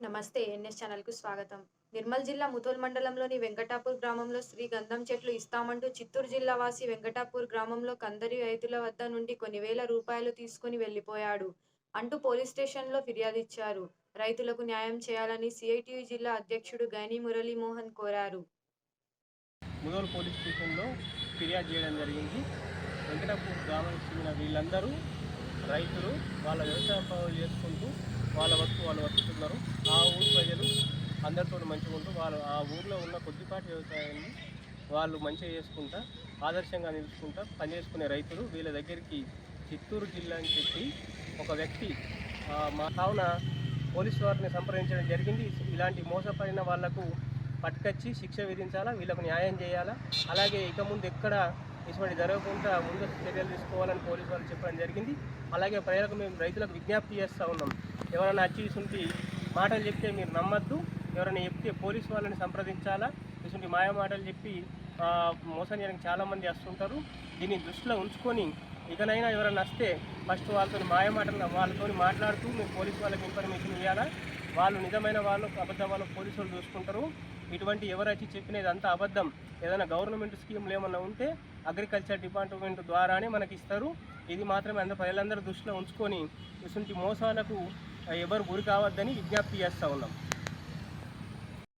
నమస్తే ఎన్ఎస్ ఛానల్కు స్వాగతం. నిర్మల్ జిల్లా ముతోల్ మండలంలోని వెంకటాపూర్ గ్రామంలో శ్రీ గంధం చెట్లు ఇస్తామంటూ చిత్తూరు జిల్లా వాసి వెంకటాపూర్ గ్రామంలో కందరి రైతుల వద్ద నుండి కొన్ని వేల రూపాయలు తీసుకుని వెళ్ళిపోయాడు అంటూ పోలీస్ స్టేషన్లో ఫిర్యాదు ఇచ్చారు రైతులకు న్యాయం చేయాలని సిఐటియు జిల్లా అధ్యక్షుడు గైని మురళీమోహన్ కోరారు. ముదోల్ పోలీస్ స్టేషన్లో ఫిర్యాదు చేయడం జరిగింది. వెంకటాపూర్ గ్రామానికి చెందిన వీళ్ళందరూ రైతులు వాళ్ళ వ్యవసాయ పనులు చేసుకుంటూ వాళ్ళ వస్తు వాళ్ళు వస్తున్నారు. ఆ ఊరు ప్రజలు అందరితో మంచిగా ఉంటూ వాళ్ళు ఆ ఊర్లో ఉన్న కొద్దిపాటి వ్యవసాయాన్ని వాళ్ళు మంచిగా చేసుకుంటా ఆదర్శంగా నిలుచుకుంటా పనిచేసుకునే రైతులు వీళ్ళ దగ్గరికి చిత్తూరు జిల్లా అని చెప్పి ఒక వ్యక్తి మా కావున పోలీసు వారిని సంప్రదించడం జరిగింది. ఇలాంటి మోసపడిన వాళ్ళకు పట్టుకొచ్చి శిక్ష విధించాలా? వీళ్ళకు న్యాయం చేయాలా? అలాగే ఇక ముందు ఎక్కడ ఇటువంటి జరగకుండా ముందస్తు చర్యలు తీసుకోవాలని పోలీసు వాళ్ళు చెప్పడం జరిగింది. అలాగే ప్రజలకు మేము రైతులకు విజ్ఞప్తి చేస్తూ ఉన్నాం. ఎవరైనా అచ్చి మాటలు చెప్తే మీరు నమ్మద్దు. ఎవరైనా చెప్తే పోలీస్ వాళ్ళని సంప్రదించాలా? ఇటువంటి మాయ మాటలు చెప్పి మోసం చేయడానికి చాలామంది వస్తుంటారు. దీన్ని దృష్టిలో ఉంచుకొని ఇకనైనా ఎవరైనా వస్తే ఫస్ట్ వాళ్ళతో మాయ మాటలు వాళ్ళతో మాట్లాడుతూ మీరు పోలీస్ వాళ్ళకి ఇన్ఫర్మేషన్ ఇవ్వాలా వాళ్ళు నిజమైన వాళ్ళు అబద్ధ వాళ్ళు పోలీసులు చూసుకుంటారు. ఇటువంటి ఎవరైతే చెప్పినది అంతా అబద్ధం ఏదైనా గవర్నమెంట్ స్కీమ్లు ఏమన్నా ఉంటే అగ్రికల్చర్ డిపార్ట్మెంట్ ద్వారానే మనకి ఇస్తారు. ఇది మాత్రమే అందరూ ప్రజలందరూ దృష్టిలో ఉంచుకొని ఇటువంటి మోసాలకు ఎవరు గురి కావద్దని విజ్ఞప్తి చేస్తూ ఉన్నాం.